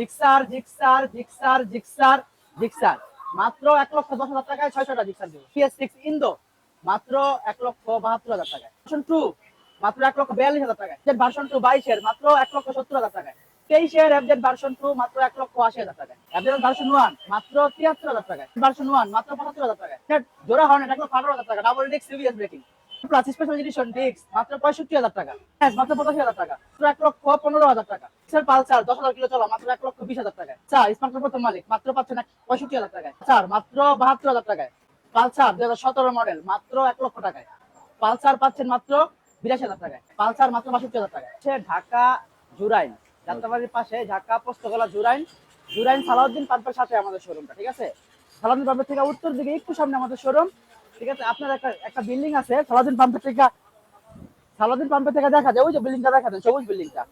Gixxer Gixxer Gixxer Gixxer Gixxer. মাত্র এক লক্ষ দশ হাজার টাকায় ছয়শটা জিক্সার দেবো। পিএস ইন্দো মাত্র এক লক্ষ বাহাত্তর হাজার টাকায়। ভার্সন টু মাত্র এক লক্ষ বিয়াল্লিশ হাজার টাকায়। ভার্সন টু বাইশের, মাত্র এক লক্ষ সত্তর হাজার টাকায়। তেইশের এফজেড ভার্সন টু মাত্র এক লক্ষ আশি হাজার টাকায়। এফজেড ভার্সন ওয়ান মাত্র তিয়াত্তর হাজার টাকায়। ভার্সন ওয়ান মাত্র পঁচাত্তর হাজার টাকায়। জোড়া হর্নেট এক লক্ষ আঠারো হাজার টাকা ডাবল ডিস্ক সিবিএস ব্রেকিং হ্যাঁ পালসার পাচ্ছেন মাত্র বিরাশি হাজার টাকায়। পালসার মাত্র হাজার সে ঢাকা জুরাইন পাশে ঢাকা পোস্তগোলা জুরাইন। জুরাইন সালাউদ্দিন পাম্পের সাথে আমাদের শোরুমটা ঠিক আছে? সালাউদ্দিন পাম্পের থেকে উত্তর দিকে একটু সামনে আমাদের শোরুম ঠিক আছে আপনার একটা একটা বিল্ডিং আছে পাম্পের থেকে পাম্পের থেকে দেখা যায় ওই যে বিল্ডিংটা দেখা যায় সবুজ বিল্ডিংটা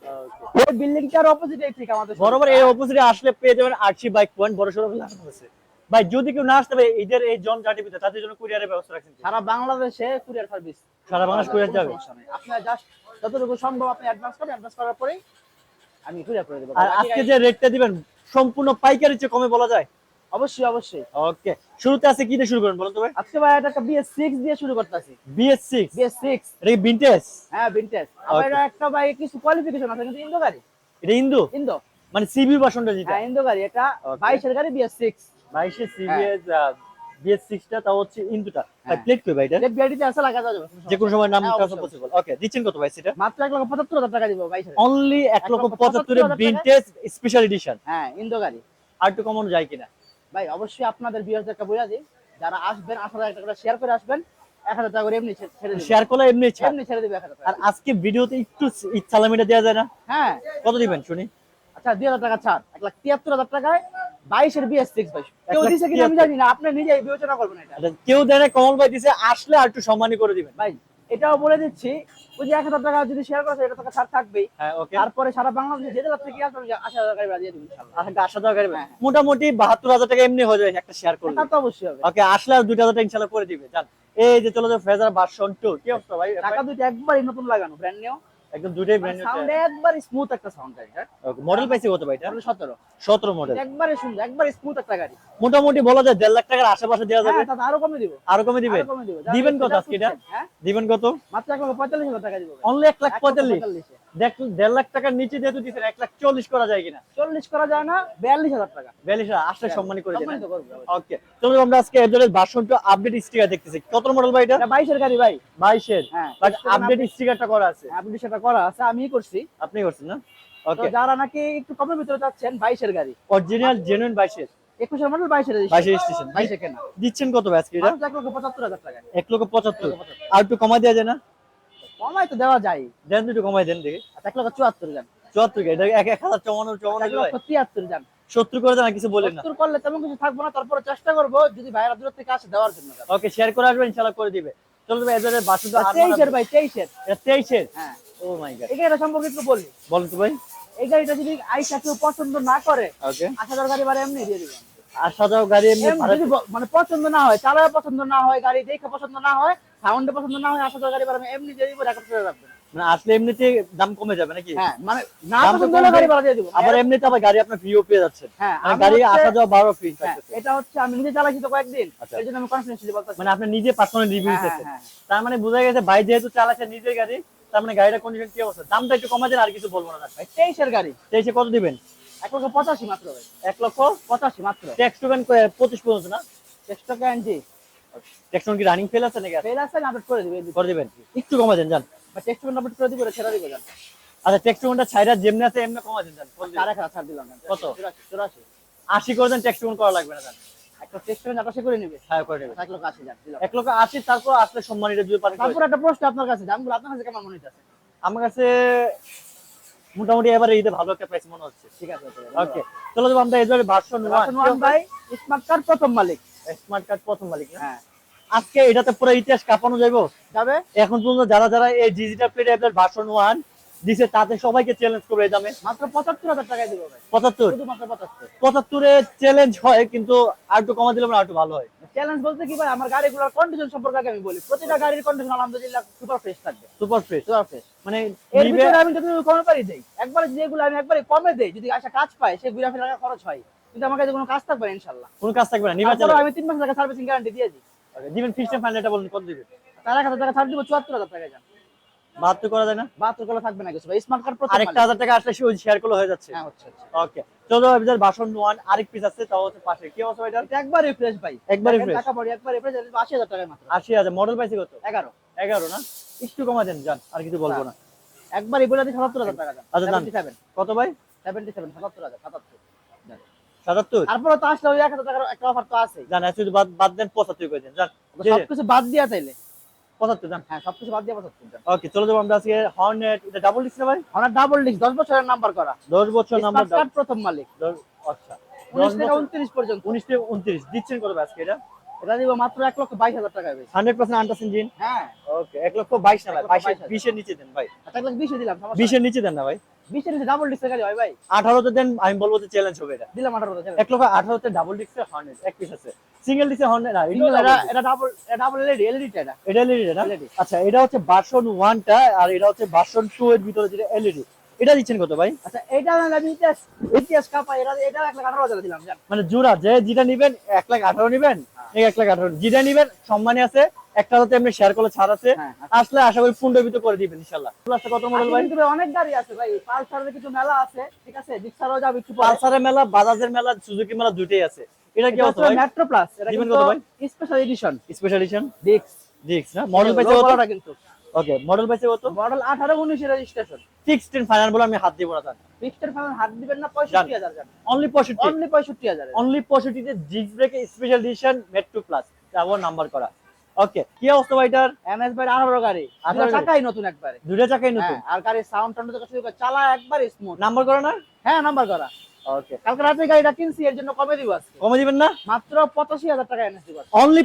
ওই বিল্ডিংটার অপোজিটে ঠিক আমাদের বরাবর এই অপোজিটে আসলে পেয়ে যাবেন আরসি বাইক পয়েন্ট বড় সড়ো আছে ভাই যদি কেউ না আসতে পারে এদের এই জন জাটিপিতে তাদের জন্য কুরিয়ারের ব্যবস্থা রাখছেন সারা বাংলাদেশে কুরিয়ার সার্ভিস সারা বাংলাদেশ কুরিয়ার যাবে? আপনার জাস্ট যতটুকু সম্ভব আপনি অ্যাডভান্স করেন অ্যাডভান্স করার পরেই আমি কুরিয়ার করে দেবো। আর আজকে যে রেটটা দিবেন সম্পূর্ণ পাইকারির চেয়ে কমে বলা যায়। অবশ্যই অবশ্যই। ওকে শুরুতে আছে কি দিয়ে শুরু করেন বলুন তো ভাই? আজকে ভাই এটা একটা বিএস সিক্স দিয়ে শুরু করতেছি। বিএস সিক্স বিএস সিক্স এটা কি ভিনটেজ হ্যাঁ ভিনটেজ আবার এটা একটা ভাই কিছু কোয়ালিফিকেশন আছে কিন্তু ইন্দো গাড়ি। এটা ইন্দু ইন্দো মানে সিবি ভার্সনটা যেটা? হ্যাঁ ইন্দো গাড়ি। এটা Okay. বাইশের গাড়ি বিএস সিক্স বাইশে সিবিএস বিএস সিক্সটা তাও হচ্ছে ইন্দুটা ভাই হ্যাঁ। প্লেট কই ভাই এটা? রেড বিআরটিতে আছে লাগা যাবে যে কোনো সময় নাম হ্যাঁ, পসিবল ওকে দিচ্ছেন কত ভাই সেটা? মাত্র এক লক্ষ পঁচাত্তর হাজার টাকা দিব বাইশের অনলি এক এক লক্ষ লক্ষ পঁচাত্তরের 75,000 ভিনটেজ স্পেশাল এডিশন হ্যাঁ ইন্দো গাড়ি। আর একটু কমানো যায় কিনা? ভাই অবশ্যই আপনাদের বিয়ারদেরকে বোঝা দিই যারা আসবেন আট হাজার টাকা শেয়ার করে আসবেন এক হাজার টাকা করে এমনি ছেড়ে শেয়ার করলে এমনি এমনি ছেড়ে দিবে এক হাজার আর আজকে ভিডিওতে একটু দেওয়া যায় না? হ্যাঁ। কত দিবেন শুনি? আচ্ছা দুই হাজার টাকা ছাড়। এক লাখ তিয়াত্তর হাজার টাকায় বাইশের বিএস সিক্স ভাই। কেউ দিছে কিনা আমি জানি না আপনি নিজেই বিবেচনা করবেন এটা। আচ্ছা, কেউ দেয় কমল ভাই দিছে আসলে আর একটু সম্মানই করে দিবেন। ভাই এটাও বলে দিচ্ছি ওই যে এক হাজার টাকা যদি শেয়ার করা এটা টাকা ছাড় থাকবেই। হ্যাঁ তারপরে সারা বাংলাদেশে যে জেলা থেকে আসবে আশি হাজার দিবেন আসা গাড়ি হ্যাঁ। মোটামুটি বাহাত্তর হাজার টাকা এমনি হয়ে যাবে একটা শেয়ার করলে। তা তো অবশ্যই হবে। ওকে আসলে আর দুইটা হাজার টাকা ইনশাল্লাহ করে দিবে জান। এই যে চলো যে ফেজার ভার্সন টু কি অবস্থা ভাই? টাকা দুইটা একবারই নতুন লাগানো ব্র্যান্ড নিউ একদম দুইটাই ব্র্যান্ড সাউন্ড একবার স্মুথ একটা সাউন্ড গাড়ি হ্যাঁ? মডেল পাইছে কত ভাই? এটা সতেরো। সতেরো মডেল একবারে সুন্দর একবারে স্মুথ একটা গাড়ি। মোটামুটি বলা যায় দেড় লাখ টাকার আশেপাশে দেওয়া যাবে। হ্যাঁ আরও কমে দিব। আরও কমে দিবেন দিবেন কত আজকে এটা? হ্যাঁ? দিবেন কত? মাত্র এক লাখ পঁয়তাল্লিশ হাজার টাকা দিব অনলি এক লাখ পঁয়তাল্লিশ। দেখ দেড় লাখ টাকার নিচে যেহেতু দিচ্ছেন এক লাখ চল্লিশ করা যায় কিনা? চল্লিশ করা যায় না বিয়াল্লিশ হাজার টাকা। বিয়াল্লিশ আসলে সম্মানী করে ওকে চলো আমরা আজকে আপডেট স্টিকার দেখতেছি। কত মডেল ভাই এটা? বাইশের গাড়ি ভাই। বাইশের। হ্যাঁ বাট আপডেট স্টিকারটা করা আছে। আপনি সেটা করা আছে আমি করছি। আপনি করছেন না? ওকে। যারা নাকি একটু কমের ভিতরে যাচ্ছেন বাইশের গাড়ি। অরিজিনাল জেনুইন বাইশের। একুশের মডেল বাইশের বাইশের স্টেশন বাইশে কেনা। দিচ্ছেন কত ভাই আজকে এটা? এক লক্ষ পঁচাত্তর হাজার টাকা। এক লক্ষ পঁচাত্তর। আর একটু কমাই দেওয়া যায় না? কমাই তো দেওয়া যায়। দেন একটু কমাই দেন দেখি। এক লক্ষ চুয়াত্তর যান। চুয়াত্তর এটা এক এক হাজার চমানো চমানো এক লক্ষ তিয়াত্তর যান। সত্তর করে আর কিছু বলেন না। সত্তর করলে তেমন কিছু থাকব না তারপরে চেষ্টা করব যদি ভাইরা দূর থেকে আসে দেওয়ার জন্য। ওকে শেয়ার করে আসবেন ইনশাল্লাহ করে দিবে। চলো ভাই এদের তেইশের ভাই তেইশের। তেইশের? হ্যাঁ। ও মাই গড এই গাড়িটা সম্পর্কে একটু বলি। বলেন তো ভাই। এই গাড়িটা যদি আইসা কেউ পছন্দ না করে হাজার গাড়ি ভাড়া এমনি দিয়ে দিবেন। আর সাজাও গাড়ি মানে পছন্দ না হয় চালায় পছন্দ না হয় গাড়ি দেখে পছন্দ না হয় সাউন্ডে পছন্দ না হয় হাজার গাড়ি ভাড়া এমনি দিয়ে দিব ঢাকা চলে মানে আসলে এমনিতে দাম কমে যাবে নাকি? হ্যাঁ মানে না পছন্দ হলে গাড়ি ভাড়া দিয়ে দিব। আবার এমনিতে আবার গাড়ি আপনার ফ্রিও পেয়ে যাচ্ছেন। হ্যাঁ মানে গাড়ি আসা যাওয়া বারো ফ্রি হ্যাঁ, এটা হচ্ছে আমি নিজে চালাইছি তো কয়েকদিন আচ্ছা। এই জন্য আমি কনফিডেন্সলি বলতেছি মানে আপনি নিজে পার্সোনাল রিভিউ হ্যাঁ, দিতেছেন। হ্যাঁ, তার মানে বোঝা গেছে ভাই যেহেতু চালাচ্ছে নিজের গাড়ি তার মানে গাড়িটা কন্ডিশন কি অবস্থা? দামটা একটু কমা দেন আর কিছু বলব না। ভাই তেইশের গাড়ি। তেইশে কত দিবেন? এক লক্ষ পঁচাশি মাত্র ভাই। এক লক্ষ পঁচাশি মাত্র। ট্যাক্স টোকেন পঁচিশ পর্যন্ত না? চেষ্টা টাকা এনজি। ট্যাক্স টোকেন কি রানিং ফেল আছে নাকি ফেল আছে আপডেট করে দিবে করে দিবেন। একটু কমা দেন জান বা টেক্সট আপডেট করে দিবে ছেড়ে দিবে জান আচ্ছা ট্যাক্স টোকেনটা ছাইরা যেমনি আছে এমনি কমা দেন জান এক হাজার ছাড় দিলাম কত? চুরাশি আশি করে দেন ট্যাক্স টোকেন করা লাগবে না জান দেবেন আমার কাছে মোটামুটি এবারে ঈদে ভালো একটা প্রাইস মনে হচ্ছে। ঠিক আছে ওকে চলো যাব আমরা এবারে ভার্সন ওয়ান ভাই স্মার্ট কার্ড প্রথম মালিক। স্মার্ট কার্ড প্রথম মালিক হ্যাঁ। আজকে এটাতে পুরো ইতিহাস কাঁপানো যাইবো? যাবে? এখন পর্যন্ত যারা যারা এই ডিজিটাল প্লেট ভার্সন ওয়ান দিছে তাতে সবাইকে চ্যালেঞ্জ করবে এই দামে। মাত্র পঁচাত্তর হাজার টাকায় দিব পঁচাত্তর? পঁচাত্তরে। চ্যালেঞ্জ হয় কিন্তু আর একটু কমা দিলে একটু ভালো হয়। চ্যালেঞ্জ বলতে কি ভাই আমার গাড়িগুলোর কন্ডিশন সম্পর্কে আমি বলি। প্রতিটা গাড়ির কন্ডিশন আলহামদুলিল্লাহ সুপার ফ্রেশ থাকবে। সুপার ফ্রেশ সুপার ফ্রেশ মানে এর ভিতরে আমি যদি কমে পারি দেই। একবারে যেগুলো আমি একবারে কমে দেই যদি আসা কাজ পায় সে ঘুরে ফেরা খরচ হয়। কিন্তু আমার কাছে কোনো কাজ থাকবে না ইনশাল্লাহ। কোনো কাজ থাকবে না আমি তিন মাস টাকা সার্ভিসিং গ্যারান্টি দিয়ে দিই। দিবেন ফিক্সড ফাইনালটা বলুন কত দিবেন? তার এক হাজার টাকা ছাড় দিব চুয়াত্তর হাজার টাকা যান। বাহাত্তর করা যায় না? বাহাত্তর করে থাকবে না কিছু ভাই। স্মার্ট কার্ড প্রথম আরেকটা হাজার টাকা আসলে শেয়ার করলে হয়ে যাচ্ছে। হ্যাঁ হচ্ছে ওকে চলো এবার ওয়ান আরেক পিস আছে তাও হচ্ছে পাশে। কি অবস্থা এটা একবারে ফ্রেশ ভাই। একবারে fresh। টাকা পড়ে একবারে ফ্রেশ আশি হাজার টাকায় মাত্র। আশি হাজার। মডেল পাইছে কত? এগারো। এগারো না? একটু কমা দেন যান আর কিছু বলব না। একবারে দিই সাতাত্তর হাজার টাকা আচ্ছা, যান। সেভেন্টি সেভেন কত ভাই? সেভেন্টি সেভেন সাতাত্তর হাজার সাতাত্তর। সাতাত্তর? তারপরে তো আসলে টাকার একটা অফার তো আছে এত বাদ বাদ দেন পঁচাত্তর করে দেন। সবকিছু বাদ দিয়া চাইলে পঁচাত্তর যান হ্যাঁ সবকিছু বাদ দিয়ে পঁচাত্তর ওকে চলে যাব আমরা আজকে হর্নেট এটা ডাবল ডিসপ্লে ভাই? হর্নেট ডাবল ডিস্ক দশ বছরের নাম্বার করা। দশ বছর নাম্বার প্রথম মালিক। আচ্ছা। উনিশ থেকে উনত্রিশ পর্যন্ত। উনিশ থেকে উনত্রিশ দিচ্ছেন কত আজকে এটা? এটা দিব মাত্র এক লক্ষ বাইশ হাজার টাকা দেবে হান্ড্রেড পার্সেন্ট আন্টাস ইঞ্জিন হ্যাঁ। ওকে এক লক্ষ বাইশ না ভাই বাইশ হাজার। বিশের নিচে দেন ভাই। আচ্ছা, এক লক্ষ বিশে দিলাম বিশের নিচে দেন না ভাই। বিশের নিচে ডাবল ডিস্ক গাড়ি হয় ভাই? আঠারোতে দেন আমি বলব যে চ্যালেঞ্জ হবে এটা। দিলাম আঠারো এক লক্ষ আঠারোতে ডাবল ডিস্কের হর্নেট এক পিস আছে। সিঙ্গেল ডিসে হর্নেট না এটা এটা এটা ডাবল ডাবল এলইডি এলইডি এটা। এটা এলইডি না আচ্ছা এটা হচ্ছে ভার্সন ওয়ানটা আর এটা হচ্ছে ভার্সন টু এর ভিতরে যেটা এলইডি এটা দিচ্ছেন কত ভাই? আচ্ছা এটা না আমি ইতিহাস ইতিহাস কাপা এটা এটা এক লাখ আঠারো হাজার দিলাম মানে জোড়া যে যেটা নিবেন এক লাখ আঠারো নিবেন এক লাখ আঠারো। যেটা নিবেন সম্মানী আছে একটা হতে এমনি শেয়ার করলে ছাড় আছে। হ্যাঁ, আসলে আশা করি পনেরো ভিতরে করে দিবেন ইনশাল্লাহ। প্লাসটা কত মডেল ভাই? আজকে অনেক গাড়ি আছে ভাই পালসারের কিছু মেলা আছে ঠিক আছে? জিক্সারও যাবে একটু পালসারের মেলা বাজাজের মেলা সুজুকি মেলা দুটেই আছে। এটা কি হতো ভাই? মেট্রো প্লাস এটা দিবেন কত ভাই? স্পেশাল এডিশন স্পেশাল এডিশন ডিক্স ডিক্স না? মডেল পাইছে কত? কিন্তু। ওকে মডেল পাইছে কত? মডেল আঠারো উনিশের রেজিস্ট্রেশন সিক্সটিন ফাইনাল বলে আমি হাত দিব না জান ফিক্সড ফাইনাল হাত দিবেন না পঁয়ষট্টি হাজার জান অনলি পঁয়ষট্টি। অনলি পঁয়ষট্টি হাজার অনলি পঁয়ষট্টিতে jigs brake special edition metro plus number করা। ওকে কি অবস্থা ভাইটার এমএস ভাই আঠারো গাড়ি। 18 চাকাই নতুন একবারে। দুটো চাকাই নতুন? হ্যাঁ, আর গাড়ির সাউন্ড টাউন্ড শুরু করে চালা একবারে স্মুথ নাম্বার করা না? হ্যাঁ নাম্বার করা। ওকে কালকে রাতে গাড়িটা কিনছি এর জন্য কমে দিব আজকে। কমে দিবেন না? মাত্র টাকা অনলি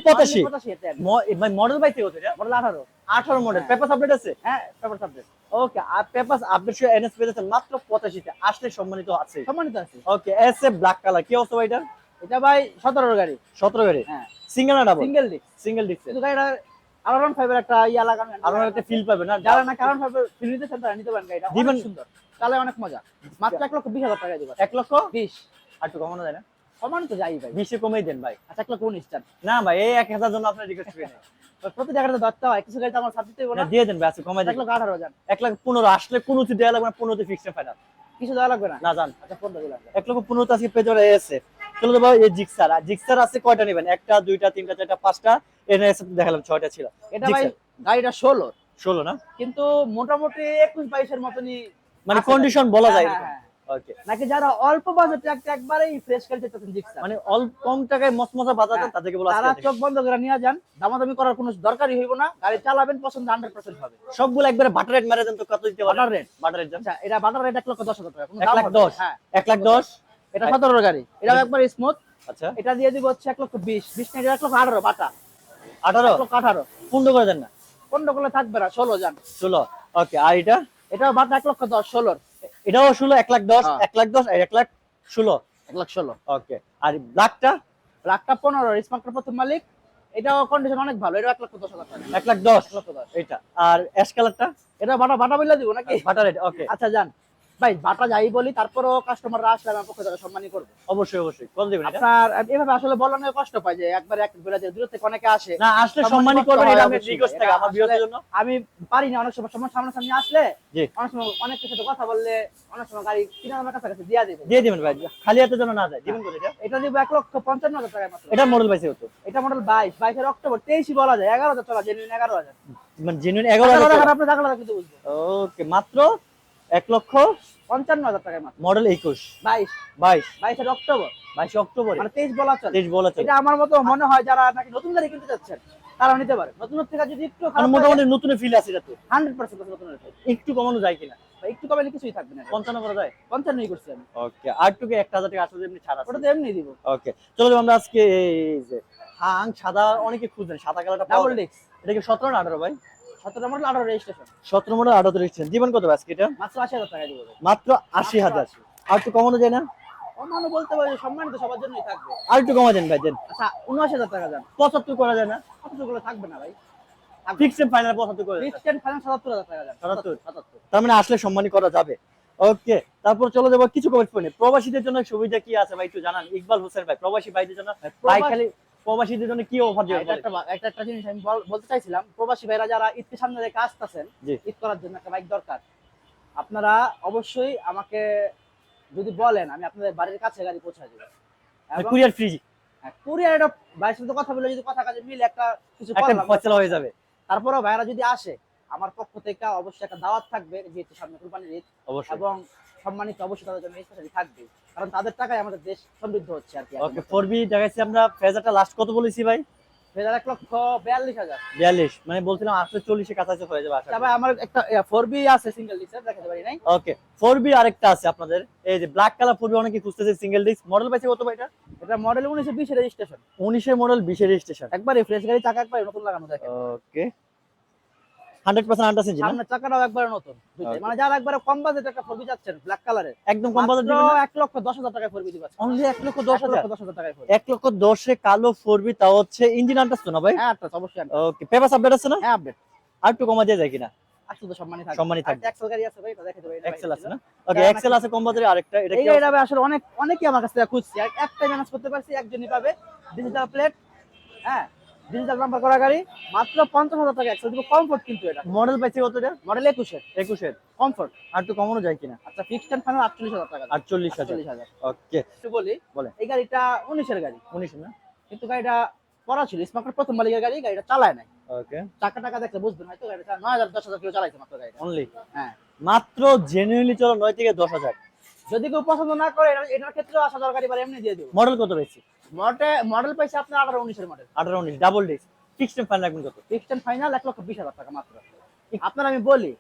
ভাই মডেল পাইছে কত এটা? মডেল আঠারো। আঠারো মডেল। পেপার আপডেট আছে? হ্যাঁ পেপার সাবজেক্ট ওকে আর পেপার আপডেট সহ এনএস পেয়েছে মাত্র পঁচাশিতে আসলে সম্মানিত আছে। সম্মানিত আছে। Okay S A black colour কি অবস্থা এটার? এটা ভাই সতেরোর গাড়ি। সতেরো গাড়ি। হ্যাঁ। সিঙ্গেল না double single disc single disc কিন্তু গাড়িটা আরন ফাইভের একটা ইয়া লাগানো আর একটা ফিল পাবে না? যারা না কারণ ফাইভের ফিল নিতে চান তারা নিতে পারেন গাড়িটা। দিবেন। সুন্দর। চালে অনেক মজা। মাত্র এক লক্ষ বিশ হাজার টাকা দিবেন এক লক্ষ বিশ। আর একটু কমানো যায় না? সমান তো যাই ভাই। বিশে কমেই দেন ভাই। আচ্ছা এক লক্ষ উনিশ চান। না ভাই এই এক হাজার জন্য আপনার রিকোয়েস্ট করি না প্রতি ধরতে হয় কিছু গাড়িতে আমার সাবজেক্ট দেবো না, না দিয়ে দেন ভাই আজকে কমাই এক দেন। আঠারো হাজার। এক লাখ পনেরো আসলে কোনো কিছু দেওয়া লাগবে না পনেরোতে ফিক্সড ফাইনাল কিছু দেওয়া লাগবে না? না জান আচ্ছা পনেরো দিলাম। এক লক্ষ পনেরোতে আজকে পেয়ে যাওয়ার এসে চলো তো এই জিক্সার আর জিক্সার আছে কয়টা নেবেন? একটা দুইটা তিনটা চারটা পাঁচটা। এসে দেখালাম ছয়টা ছিল। এটা ভাই গাড়িটা ষোলো। ষোলো না? কিন্তু মোটামুটি একুশ বাইশের মতনই মানে কন্ডিশন বলা যায় হ্যাঁ। হ্যাঁ, নাকি যারা অল্প বাজেটে একটা একবারেই ফ্রেশ গাড়ি চাচ্ছেন জিক্সার মানে অল্প কম টাকায় মসমসা বাজাতেন হ্যাঁ, তাদেরকে বলা তারা চোখ বন্ধ করে নিয়ে যান। দামাদামি করার কোনো দরকারই হইব না। গাড়ি চালাবেন পছন্দ হান্ড্রেড পার্সেন্ট হবে। সবগুলো একবারে বাটার রেট মেরে দেন তো কত দিতে বাটার রেট বাটার রেট আচ্ছা এটা বাটার রেট এক লক্ষ দশ হাজার টাকা। কোনো এক লাখ হবে না। দশ? হ্যাঁ। এক লাখ দশ? এটা সতেরোর গাড়ি। এটা একবার স্মুথ আচ্ছা। এটা দিয়ে দিব হচ্ছে এক লক্ষ বিশ। বিশ না এক লক্ষ আঠারো বাটা। আঠারো? এক লক্ষ আঠারো। পনেরো করে দেন না? পনেরো করলে থাকবে না ষোলো যান। ষোলো। ওকে আর এটা? এটাও বাটা এক লক্ষ দশ ষোলোর। এটাও ষোলো এক লাখ দশ হ্যাঁ। এক লাখ দশ আর এক লাখ ষোলো। এক লাখ ষোলো। ওকে আর ব্ল্যাকটা লাখটা পনেরো স্মার্ট প্রথম মালিক। এটাও কন্ডিশন অনেক ভালো এটা এক লাখ দশ হাজার টাকা। এক লাখ দশ। লক্ষ দশ। এটা আর অ্যাশ কালারটা এটা বাটা বাটা বলে দিব নাকি? বাটা রেট ওকে আচ্ছা যান। ভাই বাটা যাই বলি তারপরও কাস্টমাররা আসলে আমার পক্ষে তারা সম্মানই করব। অবশ্যই অবশ্যই। দিবেন আপনার এভাবে আসলে বলানো কষ্ট পায় যে একবার এক বেলা যে দূর থেকে অনেকে আসে। না আসলে সম্মানই করবেন এটা আমি। রিকোয়েস্ট থাকে আমার জন্য। আমি পারি না অনেক সময় সময় সামনাসামনি আসলে অনেক সময় অনেক কিছু সাথে কথা বললে অনেক সময় গাড়ি কিনে আমার কাছাকাছি দিয়া দেবে। দিয়ে দিবেন ভাই খালি হাতে যেন না যায়। দিবেন কত এটা? দিব এক লক্ষ পঞ্চান্ন হাজার টাকা মাত্র। এটা মডেল পাইছে কত এটা মডেল বাইশ বাইশের অক্টোবর তেইশই বলা যায়। এগারো হাজার চলা জেনুইন এগারো হাজার। মানে জেনুইন এগারো এগারো হাজার আপনি টাকা। কিন্তু বুঝব। ওকে মাত্র এক লক্ষ পঞ্চান্ন হাজার টাকা মাত্র। মডেল একুশ। বাইশ। বাইশ। বাইশের অক্টোবর। বাইশে অক্টোবরে। মানে তেইশ বলা চলে। তেইশ বলা চলে। এটা আমার মতো মনে হয় যারা নাকি নতুন গাড়ি কিনতে চাচ্ছেন তারা নিতে পারে। নতুন থেকে যদি একটু মানে মোটামুটি নতুন ফিল আছে এটা তো। হান্ড্রেড পার্সেন্ট নতুন একটু কমানো যায় কিনা? একটু কমে কিছুই থাকবে না। পঞ্চান্ন করা যায়? পঞ্চান্নই করছি আমি। ওকে আর টুকে একটা হাজার টাকা আসলে এমনি ছাড় ওটা তো এমনি দিব। ওকে চলো আমরা আজকে এই যে হাং সাদা অনেকে খুঁজছেন সাদা কালারটা ডাবল ডিস্ক এটা কি সতেরো না আঠারো ভাই? সতেরো মডেল আঠারো রেজিস্ট্রেশন মডেল দিবেন কত আজকে এটা? মাত্র আশি হাজার টাকা দিব মাত্র হাজার। আর একটু কমানো যায় না? অন্যান্য বলতে পারি সম্মানিত সবার জন্যই থাকবে। আর একটু কমা দেন ভাই দেন। আচ্ছা টাকা করা যায় না? কতগুলো থাকবে না ভাই। ফিক্সড ফাইনাল পঁচাত্তর করে ফিক্সড ফাইনাল সাতাত্তর হাজার টাকা যান সাতাত্তর? সাতাত্তর। তার মানে আসলে সম্মানী করা যাবে। ওকে তারপর চলে যাব কিছু কমেন্ট পড়ে প্রবাসীদের জন্য সুবিধা কি আছে ভাই একটু জানান। ইকবাল হোসেন ভাই প্রবাসী ভাইদের জন্য ভাই খালি প্রবাসীদের জন্য কি অফার হ্যাঁ, দিবেন একটা একটা একটা জিনিস আমি বলতে চাইছিলাম প্রবাসী ভাইরা যারা ঈদকে সামনে রেখে আসতেছেন ঈদ করার জন্য একটা বাইক দরকার। আপনারা অবশ্যই আমাকে যদি বলেন আমি আপনাদের বাড়ির কাছে গাড়ি পৌঁছে দেবো। Courier free. কুরিয়ার একটা ভাইয়ের সাথে কথা বলে যদি কথা কাজে মিলে একটা কিছু হয়ে যাবে। তারপরেও ভাইরা যদি আসে আমার পক্ষ থেকে অবশ্যই একটা দাওয়াত থাকবে যেহেতু সামনে কুরবানির ঈদ। এবং সম্মানিত অবশ্যই তাদের জন্য স্পেশালি থাকবে। কারণ তাদের টাকায় আমাদের দেশ সমৃদ্ধ হচ্ছে আর কি ওকে ফোর বি দেখাচ্ছি আমরা। ফেজারটা লাস্ট কত বলেছি ভাই? হাজার এক লক্ষ বিয়াল্লিশ হাজার। বিয়াল্লিশ। মানে বলছিলাম আসলে চল্লিশে কাছাকাছি হয়ে যাবে তবে আমার একটা ফোর বি আছে সিঙ্গেল ডিস্ক দেখাতে পারি নাই? ওকে ফোর বি আরেকটা আছে আপনাদের। এই যে ব্ল্যাক কালার ফোর বি অনেকে খুঁজতেছে সিঙ্গেল ডিস্ক মডেল পাইছে কত ভাই এটা? এটা মডেল উনিশশো বিশ রেজিস্ট্রেশন উনিশের মডেল বিশের রেজিস্ট্রেশন একবারে ফ্রেশ গাড়ি চাকা একবারে নতুন লাগানো দেখে ওকে হান্ড্রেড পার্সেন্ট আন্ডার সেঞ্চি সামনের চাকাটাও একবারে নতুন মানে যারা একবারে কম বাজেট একটা ফোর যাচ্ছেন ব্ল্যাক কালারের একদম কম বাজার এক লক্ষ দশ হাজার টাকায় ফোর বি অনলি এক লক্ষ দশ দশ হাজার। দশ হাজার টাকায় এক লক্ষ দশে কালো ফোর বি হচ্ছে ইঞ্জিন আন্টাস তো না ভাই। হ্যাঁ একটা অবশ্যই ওকে পেপার আপডেট আছে না? হ্যাঁ আপডেট আর একটু কমা যায় কিনা? অনেক অনেকেই আমার কাছ থেকে খুঁজছি। একটাই ম্যানেজ করতে পারছি একজনই পাবে। ডিজিটাল প্লেট হ্যাঁ ডিজিটাল নাম্বার করা গাড়ি মাত্র পঞ্চাশ হাজার টাকা এক্সেল দিব কমফোর্ট কিন্তু এটা। মডেল পাইছে কত এটা? মডেল একুশের একুশের কমফোর্ট আর একটু কমানো যায় কিনা? আচ্ছা ফিক্সড এন্ড ফাইনাল আটচল্লিশ হাজার টাকা। আটচল্লিশ আটচল্লিশ হাজার। ওকে একটু বলি বলে। এই গাড়িটা উনিশের গাড়ি। উনিশ না? কিন্তু গাড়িটা পড়া ছিল স্মার্ট প্রথম মালিকের গাড়ি গাড়িটা চালায় নাই। ওকে টাকা টাকা দেখলে বুঝবেন হয়তো গাড়িটা নয় হাজার দশ হাজার কিলো চালাইছে মাত্র গাড়িটা। অনলি হ্যাঁ। মাত্র জেনুইনলি চলো নয় থেকে দশ হাজার। যদি কেউ পছন্দ না করে এটার ক্ষেত্রে আসা দরকার এবার এমনি দিয়ে দেবো। মডেল কত পেয়েছি? মডেল মডেল পাইছে আপনার আঠারো উনিশের মডেল আঠারো উনিশ ডাবল ডিস্ক ফিক্সড ফাইন রাখবেন কত? ফিক্সড ফাইনাল এক লক্ষ বিশ হাজার টাকা মাত্র। আপনার আমি বলি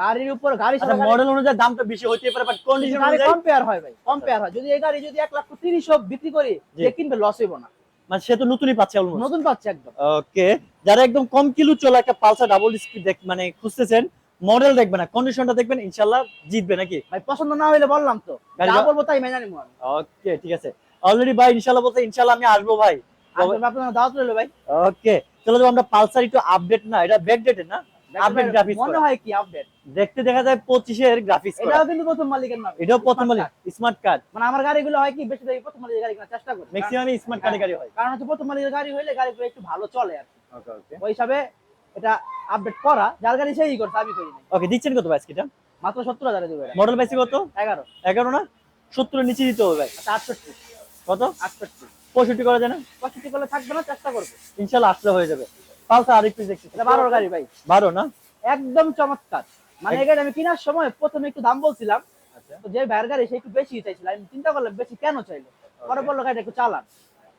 গাড়ির উপর গাড়ি আচ্ছা মডেল অনুযায়ী দামটা বেশি হতে পারে বাট কন্ডিশন অনুযায়ী কম্পেয়ার হয় ভাই কম্পেয়ার হয়। যদি এই গাড়ি যদি এক লক্ষ তিরিশ বিক্রি করি যে কিনবে লস হইব না। মানে সে তো নতুনই পাচ্ছে অলমোস্ট নতুন পাচ্ছে একদম। ওকে যারা একদম কম কিলো চলা একটা পালসার ডাবল ডিস্ক দেখ মানে খুঁজতেছেন মডেল দেখবেন না কন্ডিশনটা দেখবেন ইনশাল্লাহ জিতবে নাকি? ভাই পছন্দ না হইলে বললাম তো। যা বলব তাই মেনে নিবো আমি। ওকে ঠিক আছে। অলরেডি ভাই ইনশাল্লাহ বলতে ইনশাল্লাহ আমি আসব ভাই। আসলে আপনার দাওয়াত রইল ভাই। ওকে চলো যাব আমরা পালসার একটু আপডেট না এটা ব্যাকডেটেড না? Update graphics মনে হয় কি আপডেট দেখতে দেখা যায় পঁচিশের গ্রাফিক্স এটাও কিন্তু প্রথম মালিকের নাম। এটাও প্রথম card। স্মার্ট কার্ড মানে আমার গাড়িগুলো হয় কি বেশি প্রথম মালিকের গাড়ি কেনার চেষ্টা করি। ম্যাক্সিমাম স্মার্ট কার্ডে গাড়ি হয়। কারণ হচ্ছে প্রথম মালিকের গাড়ি হইলে গাড়িগুলো একটু ভালো চলে আর কি। ওকে ওকে। ওই হিসাবে এটা আপডেট করা যার গাড়ি সেই করছে আমি করি ওকে দিচ্ছেন কত ভাই আজকে মাত্র সত্তর হাজারে দেবো মডেল পাইছি কত? এগারো। এগারো না? সত্তরের নিচে দিতে হবে। ভাই আচ্ছা আটষট্টি। কত? আটষট্টি। পঁয়ষট্টি করা যায় না? পঁয়ষট্টি করলে থাকবে না চেষ্টা করব। ইনশাল্লাহ আসলে হয়ে যাবে। পালসার আর একটু দেখছি এটা বারোর গাড়ি ভাই। বারো না? একদম চমৎকার। মানে এই গাড়ি আমি কেনার সময় প্রথমে একটু দাম বলছিলাম। আচ্ছা। তো যে ভাইয়ের গাড়ি সে একটু বেশি চাইছিল। আমি চিন্তা করলাম বেশি কেন চাইলো? পরে বলল গাড়িটা একটু চালান।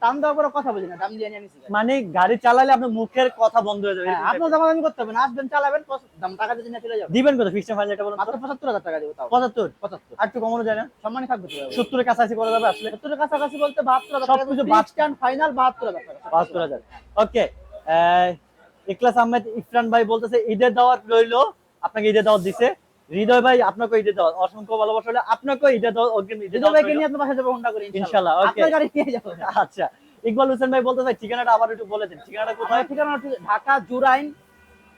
দাম দেওয়ার পরে কথা বলি না দাম দিয়ে নিয়ে মানে গাড়ি চালালে আপনার মুখের কথা বন্ধ হয়ে যাবে হ্যাঁ আপনার করতে হবে না আসবেন চালাবেন দাম টাকা দিয়ে নিয়ে চলে যাবেন। দিবেন কত ফিক্সড ফাইনাল এটা বলুন মাত্র টাকা দেবো তাও। পঁচাত্তর? পঁচাত্তর। আর একটু কমানো যায় না? সম্মানই থাকবে তো। সত্তরের কাছাকাছি করা যাবে আসলে। সত্তরের কাছাকাছি বলতে বাহাত্তর হাজার টাকা। সবকিছু ফাইনাল বাহাত্তর হাজার টাকা। বাহাত্তর হাজার। ওকে ইকলাস আহমেদ ইফরান ভাই বলতেছে ঈদের দাওয়াত রইল। আপনাকে ঈদের দাওয়াত দিছে। হৃদয় ভাই আপনাকে ঈদে দেওয়া অসংখ্য ভালোবাসা হলে আপনাকে ঈদে দেওয়া অগ্রিম ঈদে দেওয়া ভাইকে নিয়ে আপনার বাসায় যাব হোন্ডা করে ইনশাল্লাহ, ওকে আপনার গাড়ি নিয়ে যাব। আচ্ছা ইকবাল হোসেন ভাই বলতে চাই ঠিকানাটা আবার একটু বলে দিন। ঠিকানাটা কোথায়? ঠিকানা হচ্ছে ঢাকা জুরাইন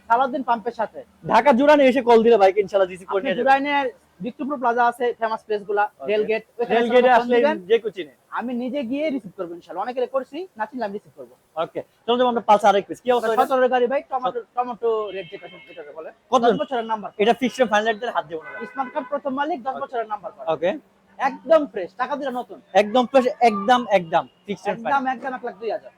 সালাউদ্দিন পাম্পের সাথে। ঢাকা জুরাইনে এসে কল দিলে ভাইকে ইনশাল্লাহ জিসি করে নিয়ে যাবেন। জুরাইনের বিক্টুপুর প্লাজা আছে ফেমাস প্লেসগুলা. রেল গেট রেল গেটে আসলে যে কুচিনে আমি নিজে গিয়ে রিসিভ করব ইনশাল্লাহ। অনেকে করছি না চিনলে আমি রিসিভ করব। ওকে চলো আমরা পালসার আরেক পিস কি অবস্থা এটা? সতেরো গাড়ি ভাই টমেটো টমেটো রেট যেটা যেটা বলে। কত বছরের নাম্বার এটা ফিক্সড ফাইনাল হাত দেবো না স্মার্ট কার্ড প্রথম মালিক দশ বছরের নাম্বার ওকে একদম ফ্রেশ টাকা দিলে নতুন। একদম প্লাস একদম একদম ফিক্সড একদম একদম এক লাখ দুই হাজার।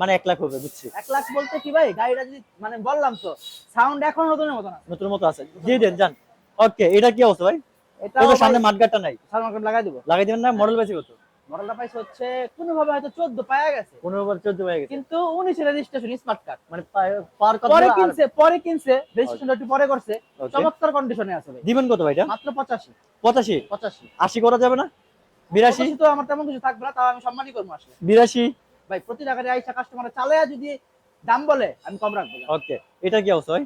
মানে এক লাখ হবে বুঝছি। এক লাখ বলতে কি ভাই গাড়িটা যদি মানে বললাম তো সাউন্ড এখন নতুনের মতন আছে। নতুন মতো আছে। দিয়ে দেন যান। ওকে এটা কি অবস্থা ভাই? এটা সামনে মাঠগাটটা নাই। সালমান খান লাগাই দিব। লাগাই দিবেন না? মডেল বেশি কত? মডেলটা পাইছে হচ্ছে কোনো ভাবে হয়তো চোদ্দ পাওয়া গেছে। পনেরো বার চোদ্দ হয়ে গেছে। কিন্তু উনিশের রেজিস্ট্রেশন স্মার্ট কার্ড মানে পার কত পরে কিনছে পরে কিনছে রেজিস্ট্রেশন একটু পরে করছে। চমৎকার কন্ডিশনে আছে ভাই। দিবেন কত ভাই এটা? মাত্র পঁচাশি। পঁচাশি? পঁচাশি। আশি করা যাবে না? বিরাশি? পঁচাশি তো আমার তেমন কিছু থাকবে না তাও আমি সম্মানই করব আসলে। বিরাশি? ভাই প্রতি টাকায় আইসা কাস্টমার চালায়া যদি দাম বলে আমি কম রাখব। ওকে এটা কি অবস্থা ভাই?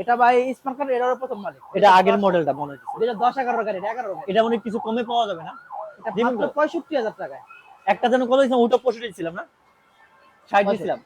এটা ভাই স্মার্ট কার্ড প্রথম মালিক। এটা আগের মডেলটা মনে হচ্ছে। হাজার দশ এগারো গাড়ি এটা এগারো গাড়ি এটা মনে কিছু কমে পাওয়া যাবে না? এটা দিবেন মাত্র কত? পঁয়ষট্টি হাজার টাকায়। একটা যেন কত দিয়েছিলাম? ওটা পঁয়ষট্টি ছিলাম না? ষাট পঁয়ষট্টি। দিয়েছিলাম।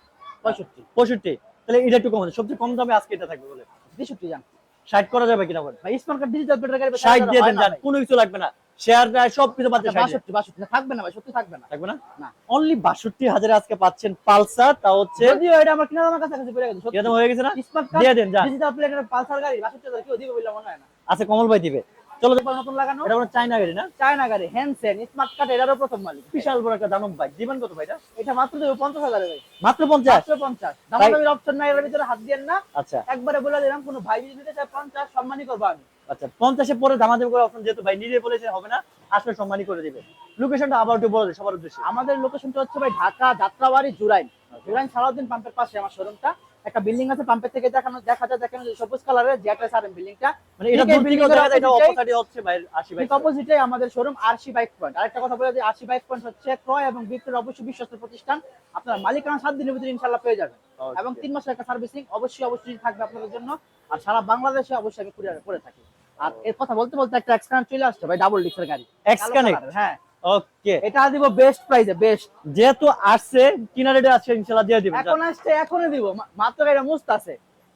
পঁয়ষট্টি। পঁয়ষট্টি। তাহলে এটা একটু কম সবচেয়ে কম দামে আজকে এটা থাকবে বলে। তেষট্টি জান ষাট করা যাবে কিনা বলে? ভাই স্মার্ট কার্ড ডিজিটাল ব্যাটারি গাড়ি ষাট দিয়ে দেন জান কোনো কিছু লাগবে না। শেয়ার সব কিছু পাচ্ছে বাষট্টি বাষট্টি থাকবে না ভাই সত্যি থাকবে না। থাকবে না? না। অনলি বাষট্টি হাজারে আজকে পাচ্ছেন পালসার তা হচ্ছে যদিও এটা আমার কিনা দামের কাছাকাছি পড়ে গেছে হয়ে গেছে না? দিয়ে দেন যান ডিজিটাল প্লেটের পালসার গাড়ি বাষট্টি হাজার কেউ দিবে বলে মনে হয় না। আচ্ছা কমল ভাই দিবে। চলো এবার নতুন লাগানো। এটা চাইনা গাড়ি না? চায়না গাড়ি হ্যান্ডসেন স্মার্ট কার্ড এটারও প্রথম মালিক। বিশাল বড় একটা দানব বাইক দিবেন কত এটা? মাত্র দেবো পঞ্চাশ হাজারে ভাই। মাত্র পঞ্চাশ? মাত্র পঞ্চাশ। দামাদামির অপশন নাই এর ভিতরে হাত দিয়েন না। আচ্ছা। একবারে বলে দিলাম কোনো ভাই যদি নিতে চায় পঞ্চাশ সম্মানই করব আমি। আচ্ছা পঞ্চাশের পরে দামাদামি করে অপশন যেহেতু ভাই নিজে বলেছে হবে না আসলে সম্মানই করে দিবে। লোকেশনটা আবার একটু বলে সবার উদ্দেশ্যে। আমাদের লোকেশনটা হচ্ছে ভাই ঢাকা যাত্রাবাড়ি জুরাইন। জুরাইন সালাউদ্দিন পাম্পের পাশে আমার শোরুমটা একটা বিল্ডিং আছে পাম্পের থেকে দেখানো দেখা যায় দেখেন সবুজ কালারের আর বিল্ডিংটা মানে এটা দূর দেখা যায় এটা অপোজিটে হচ্ছে ভাই আশি ভাই। ঠিক অপোজিটে আমাদের শোরুম আরসি বাইক পয়েন্ট আরেকটা কথা বলে দিই আরসি বাইক পয়েন্ট হচ্ছে ক্রয় এবং বিক্রয়ের অবশ্যই বিশ্বস্ত প্রতিষ্ঠান। আপনার মালিকানা সাত দিনের ভিতরে ইনশাল্লাহ পেয়ে যাবেন। এবং তিন মাসের একটা সার্ভিসিং অবশ্যই অবশ্যই থাকবে আপনাদের জন্য। আর সারা বাংলাদেশে অবশ্যই আমি কুরিয়ারে করে থাকি। আর এর কথা বলতে বলতে একটা এক্সকানেক্ট চলে আসছে ভাই ডাবল ডিক্সের গাড়ি। এক্স কানেক্ট হ্যাঁ। ওকে এটা দিব বেস্ট প্রাইসে বেস্ট যেহেতু আসছে কিনা রেটে আছে ইনশাআল্লাহ দিয়ে দিবেন। এখন আসছে এখনই দিব। মাত্র এটা মুস্ত আছে।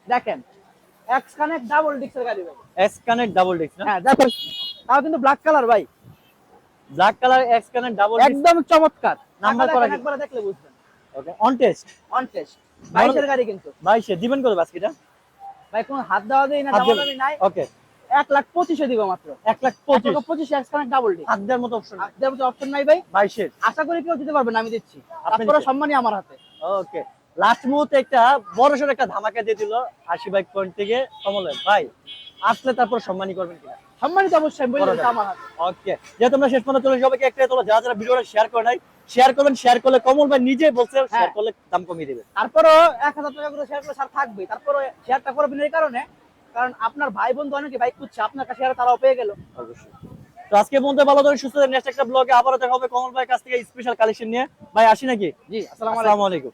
দেখেন এক্স কানেক্ট ডাবল ডিক্সের গাড়ি ভাই। এক্স কানেক্ট ডাবল ডিস্ক না? হ্যাঁ দেখেন তাও কিন্তু ব্ল্যাক কালার ভাই। Black colour X connect double একদম চমৎকার। নাম্বার করা একবার দেখলে বুঝবেন। Okay on test on test বাইশের গাড়ি কিন্তু। বাইশে দিবেন কত বাস্কিটা ভাই কোনো হাত দেওয়া দেই না দেওয়া নাই। ওকে এক লাখ পঁচিশে দিব মাত্র। এক লাখ পঁচিশ। পঁচিশ ডাবল ডি মতো অপশন মতো অপশন নাই ভাই। বাইশের। আশা করি কেউ দিতে পারবে না আমি দিচ্ছি। আপনি তারপরে দিচ্ছেন? সম্মানই আমার হাতে। ওকে। লাস্ট মুহূর্তে একটা বড় সড় একটা ধামাকা দিয়ে দিল আশি বাইক পয়েন্ট থেকে কমল ভাই আসলে তারপর সম্মানই করবেন কিনা? সম্মানিত অবশ্যই। আমার হাতে। ওকে। যেহেতু আমরা শেষ পর্যন্ত চলে সবাইকে একটা তোলো যারা যারা ভিডিওটা শেয়ার করে নাই শেয়ার করবেন শেয়ার করলে কমল ভাই নিজে বলছে শেয়ার হ্যাঁ। করলে দাম কমিয়ে দেবে। তারপরও এক হাজার টাকা করে শেয়ার করে সার থাকবে তারপরে শেয়ারটা করবেন এই কারণে কারণ আপনার ভাই বন্ধু অনেকে বাইক খুঁজছে আপনার কাছে আর তারাও পেয়ে গেল। অবশ্যই। তো আজকে বন্ধু ভালো থাকুন সুস্থ নেক্সট একটা ব্লগে আবারও দেখা হবে কমল ভাই কাছ থেকে স্পেশাল কালেকশন নিয়ে। ভাই আসি নাকি? জি আসসালামু আলাইকুম।